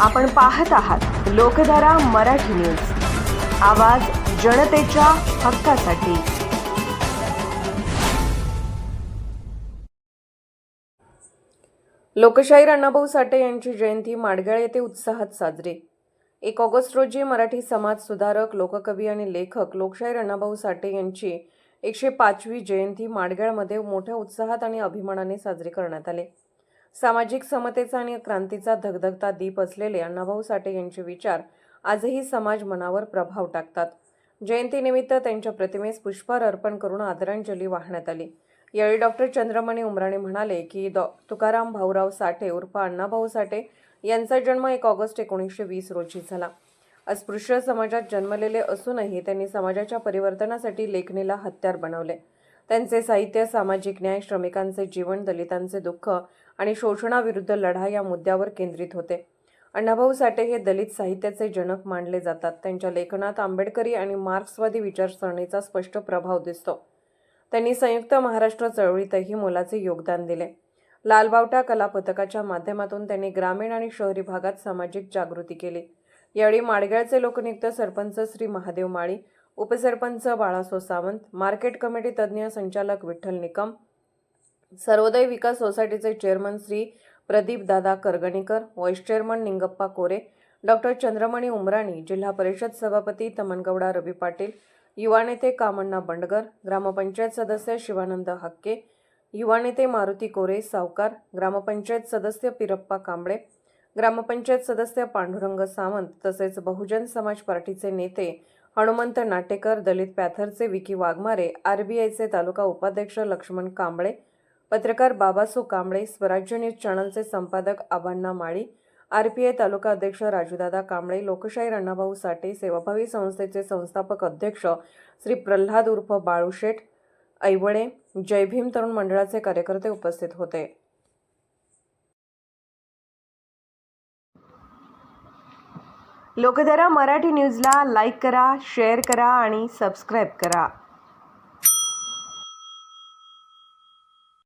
आपण पाहत आहात लोकधारा मराठी न्यूज. आवाज जनतेच्या हक्कासाठी. लोकशाहीर अण्णाभाऊ साठे यांची जयंती माडगाळ येथे उत्साहात साजरी. एक ऑगस्ट रोजी मराठी समाज सुधारक लोककवी आणि लेखक लोकशाहीर अण्णाभाऊ साठे यांची एकशे पाचवी जयंती माडगाळमध्ये मोठ्या उत्साहात आणि अभिमानाने साजरी करण्यात आली. सामाजिक समतेचा आणि क्रांतीचा धगधगता दीप असलेले अण्णाभाऊ साठे यांचे विचार आजही समाज मनावर प्रभाव टाकतात. जयंतीनिमित्त त्यांच्या प्रतिमेस पुष्पहार अर्पण करून आदरांजली वाहण्यात आली. यावेळी डॉक्टर चंद्रमणी उमराणे म्हणाले की डॉ. तुकाराम भाऊराव साठे उर्फ अण्णाभाऊ साठे यांचा जन्म एक ऑगस्ट एकोणीसशे वीस रोजी झाला. अस्पृश्य समाजात जन्मलेले असूनही त्यांनी समाजाच्या परिवर्तनासाठी लेखणीला हत्यार बनवले. त्यांचे साहित्य सामाजिक न्याय श्रमिकांचे जीवन दलितांचे दुःख आणि शोषणाविरुद्ध लढा या मुद्द्यावर केंद्रित होते. अण्णाभाऊ साठे हे दलित साहित्याचे जनक मानले जातात. त्यांच्या लेखनात आंबेडकरी आणि मार्क्सवादी विचारसरणीचा स्पष्ट प्रभाव दिसतो. त्यांनी संयुक्त महाराष्ट्र चळवळीतही मोलाचे योगदान दिले. लालबावटा कला पथकाच्या माध्यमातून त्यांनी ग्रामीण आणि शहरी भागात सामाजिक जागृती केली. यावेळी माडगळचे लोकनियुक्त सरपंच श्री महादेव माळी उपसरपंच बाळासो सावंत मार्केट कमिटी तज्ज्ञ संचालक विठ्ठल निकम सर्वोदय विकास सोसायटीचे chairman Shri Pradeep Dada Karganikar vice chairman Ningappa Kore doctor Chandramani Umrani Zilla Parishad सभापती तमनगौडा रवी पाटील युवा नेते कामण्णा बंडगर ग्रामपंचायत सदस्य शिवानंद हक्के युवा नेते मारुती कोरे सावकार ग्रामपंचायत सदस्य पिरप्पा कांबळे ग्रामपंचायत सदस्य पांडुरंग सावंत तसेच बहुजन समाज पार्टीचे नेते हनुमंत नाटेकर दलित पॅथरचे विकी वाघमारे आरबीआयचे तालुका उपाध्यक्ष लक्ष्मण कांबळे पत्रकार बाबासो कांबळे स्वराज्य न्यूज चॅनलचे संपादक आबांना माळी आरपीआय तालुका अध्यक्ष राजूदादा कांबळे लोकशाहीर अण्णाभाऊ साठे सेवाभावी संस्थेचे संस्थापक अध्यक्ष श्री प्रल्हाद उर्फ बाळूशेठ ऐवळे जय भीम तरुण मंडळाचे कार्यकर्ते उपस्थित होते. लोकधारा मराठी न्यूजला लाईक करा शेअर करा आणि सबस्क्राईब करा.